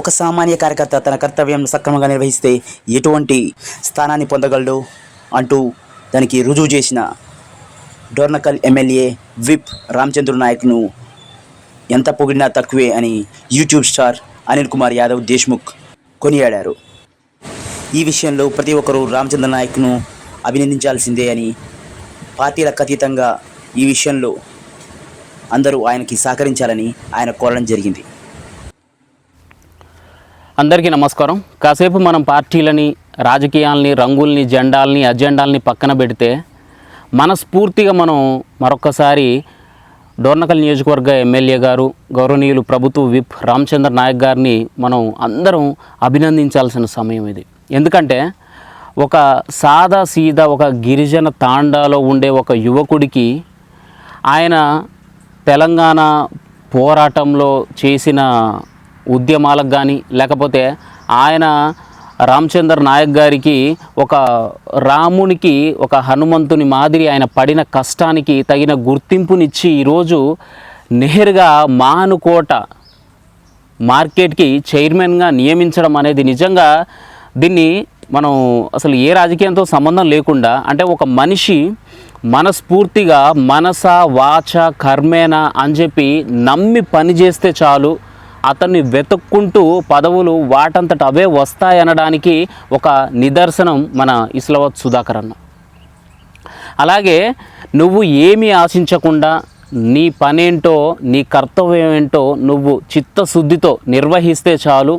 ఒక సామాన్య కార్యకర్త తన కర్తవ్యం సక్రమంగా నిర్వహిస్తే ఎటువంటి స్థానాన్ని పొందగలడు అంటూ దానికి రుజువు చేసిన డోర్నకల్ ఎమ్మెల్యే విప్ రామచంద్ర నాయక్ను ఎంత పొగిడినా తక్కువే అని యూట్యూబ్ స్టార్ అనిల్ కుమార్ యాదవ్ దేశ్ముఖ్ కొనియాడారు. ఈ విషయంలో ప్రతి ఒక్కరూ రామచంద్ర నాయక్ను అభినందించాల్సిందే అని పార్టీలకు అతీతంగా ఈ విషయంలో అందరూ ఆయనకి సహకరించాలని ఆయన కోరడం జరిగింది. అందరికీ నమస్కారం. కాసేపు మనం పార్టీలని రాజకీయాల్ని రంగుల్ని జెండాల్ని అజెండాల్ని పక్కన పెడితే మనస్ఫూర్తిగా మనం మరొకసారి డోర్నకల్ నియోజకవర్గ ఎమ్మెల్యే గారు గౌరవనీయులు ప్రభుత్వ విప్ రామచంద్ర నాయక్ గారిని మనం అందరం అభినందించాల్సిన సమయం ఇది. ఎందుకంటే ఒక సాదా సీదా ఒక గిరిజన తాండాలో ఉండే ఒక యువకుడికి ఆయన తెలంగాణ పోరాటంలో చేసిన ఉద్యమాలకు కానీ లేకపోతే ఆయన రామచంద్ర నాయక్ గారికి ఒక రామునికి ఒక హనుమంతుని మాదిరి ఆయన పడిన కష్టానికి తగిన గుర్తింపునిచ్చి ఈరోజు నేరుగా మానుకోట మార్కెట్కి చైర్మన్గా నియమించడం అనేది నిజంగా దీన్ని మనం అసలు ఏ రాజకీయంతో సంబంధం లేకుండా అంటే ఒక మనిషి మనస్ఫూర్తిగా మనస వాచ కర్మేనా అని చెప్పి నమ్మి పని చేస్తే చాలు. అతన్ని వెతుక్కుంటూ పదవులు వాటంతట అవే వస్తాయనడానికి ఒక నిదర్శనం మన ఇస్లావత్ సుధాకర్ అన్న. అలాగే నువ్వు ఏమీ ఆశించకుండా నీ పనేంటో నీ కర్తవ్యం ఏంటో నువ్వు చిత్తశుద్ధితో నిర్వహిస్తే చాలు.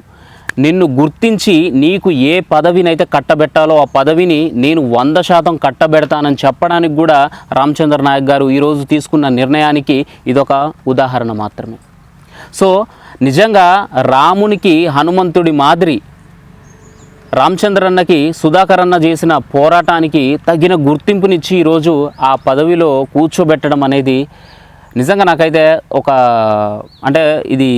నిన్ను గుర్తించి నీకు ఏ పదవినైతే కట్టబెట్టాలో ఆ పదవిని నేను వంద శాతం కట్టబెడతానని చెప్పడానికి కూడా రామచంద్ర నాయక్ గారు ఈరోజు తీసుకున్న నిర్ణయానికి ఇదొక ఉదాహరణ మాత్రమే. సో నిజంగా రామునికి హనుమంతుడి మాదిరి రామచంద్రన్నకి సుధాకర్ అన్న చేసిన పోరాటానికి తగిన గుర్తింపునిచ్చి ఈరోజు ఆ పదవిలో కూర్చోబెట్టడం అనేది నిజంగా నాకైతే ఒక అంటే ఇది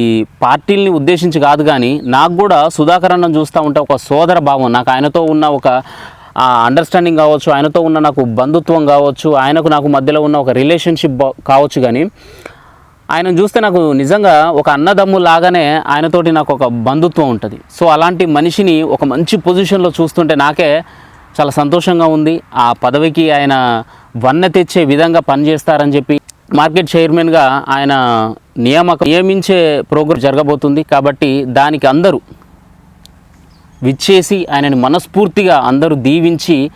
పార్టీల్ని ఉద్దేశించి కాదు కానీ నాకు కూడా సుధాకర్ అన్నను చూస్తూ ఉంటే ఒక సోదర భావం. నాకు ఆయనతో ఉన్న ఒక అండర్స్టాండింగ్ కావచ్చు ఆయనతో ఉన్న నాకు బంధుత్వం కావచ్చు ఆయనకు నాకు మధ్యలో ఉన్న ఒక రిలేషన్షిప్ కావచ్చు కానీ ఆయన చూస్తే నాకు నిజంగా ఒక అన్నదమ్ము లాగానే ఆయనతోటి నాకు ఒక బంధుత్వం ఉంటుంది. సో అలాంటి మనిషిని ఒక మంచి పొజిషన్లో చూస్తుంటే నాకే చాలా సంతోషంగా ఉంది. ఆ పదవికి ఆయన వన్న తెచ్చే విధంగా పనిచేస్తారని చెప్పి మార్కెట్ చైర్మన్గా ఆయన నియామకం నియమించే ప్రోగ్రాం జరగబోతుంది. కాబట్టి దానికి అందరూ విచ్చేసి ఆయనని మనస్ఫూర్తిగా అందరూ దీవించి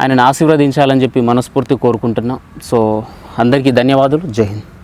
ఆయనను ఆశీర్వదించాలని చెప్పి మనస్ఫూర్తి కోరుకుంటున్నాం. సో అందరికీ ధన్యవాదాలు. జై హింద్.